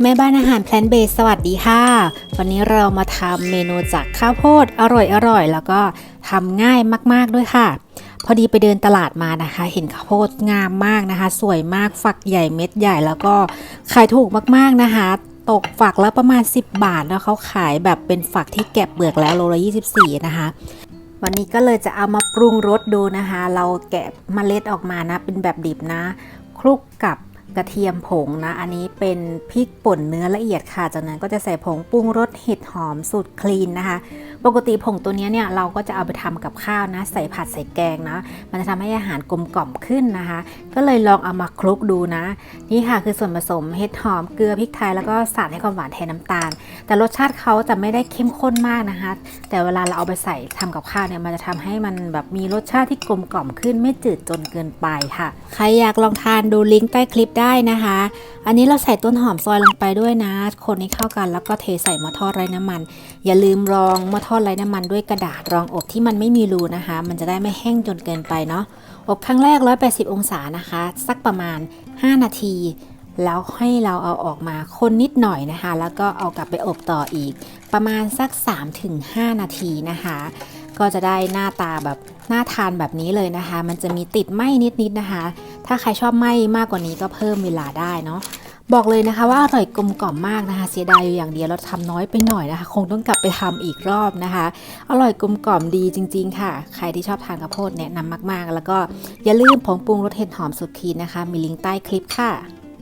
แม่บ้านอาหารแพลนเบสสวัสดีค่ะ วันนี้เรามาทำเมนูจากข้าวโพดอร่อยๆแล้วก็ทำง่ายมาก ๆด้วยค่ะ พอดีไปเดินตลาดมานะคะ เห็นข้าวโพดงามมากนะคะ สวยมากฝักใหญ่เม็ดใหญ่แล้วก็ขายถูกมากๆนะคะ ตกฝักละประมาณ 10 บาทแล้วเขาขายแบบเป็นฝักที่แกะเปลือกแล้วโลละ24 นะคะวันนี้ก็เลยจะเอามาปรุงรสดูนะคะ เราแกะเมล็ดออกมานะ เป็นแบบดิบนะ คลุกกับ กระเทียมผงนะ อันนี้เป็นพริกป่นเนื้อละเอียดค่ะ จากนั้นก็จะใส่ผงปรุงรสเห็ดหอมสูตรคลีนนะคะ ปกติผงตัวนี้เนี่ยเราก็จะเอาไปทำกับข้าวนะ ใส่ผัดใส่แกงนะ มันจะทำให้อาหารกลมกล่อมขึ้นนะคะ ก็เลยลองเอามาคลุกดูนะ นี่ค่ะคือส่วนผสมเห็ดหอมเกลือพริกไทยแล้วก็สารให้ความหวานแทนน้ำตาล แต่รสชาติเขาจะไม่ได้เข้มข้นมากนะคะ แต่เวลาเราเอาไปใส่ทำกับข้าวเนี่ยมันจะทำให้มันแบบมีรสชาติที่กลมกล่อมขึ้นไม่จืดจนเกินไปค่ะ ใครอยากลองทานดูลิงก์ใต้คลิปได้ได้นะคะ อันนี้เราใส่ต้นหอมซอยลงไปด้วยนะ คนให้เข้ากัน แล้วก็เทใส่หม้อทอดไร้น้ำมัน อย่าลืมรองหม้อทอดไร้น้ำมันด้วยกระดาษรองอบที่มันไม่มีรูนะคะ มันจะได้ไม่แห้งจนเกินไปเนาะ อบครั้งแรก 180 องศานะคะ สักประมาณ 5 นาที แล้วให้เราเอาออกมาคนนิดหน่อยนะคะ แล้วก็เอากลับไปอบต่ออีก ประมาณสัก 3-5 นาทีนะคะก็จะได้หน้าตาแบบน่าทานแบบนี้เลยนะคะ มันจะมีติดไหมนิดๆนะคะ ถ้าใครชอบไหมมากกว่านี้ก็เพิ่มเวลาได้เนาะบอกเลยนะคะว่าอร่อยกลมกล่อมมากนะคะ เสียดายอยู่อย่างเดียวเราทำน้อยไปหน่อยนะคะ คงต้องกลับไปทำอีกรอบนะคะ อร่อยกลมกล่อมดีจริง ๆ ค่ะ ใครที่ชอบทานกระโพดแนะนำมากๆ แล้วก็อย่าลืมผงปรุงรสเห็ดหอมสุดคีนะคะ มีลิงก์ใต้คลิปค่ะ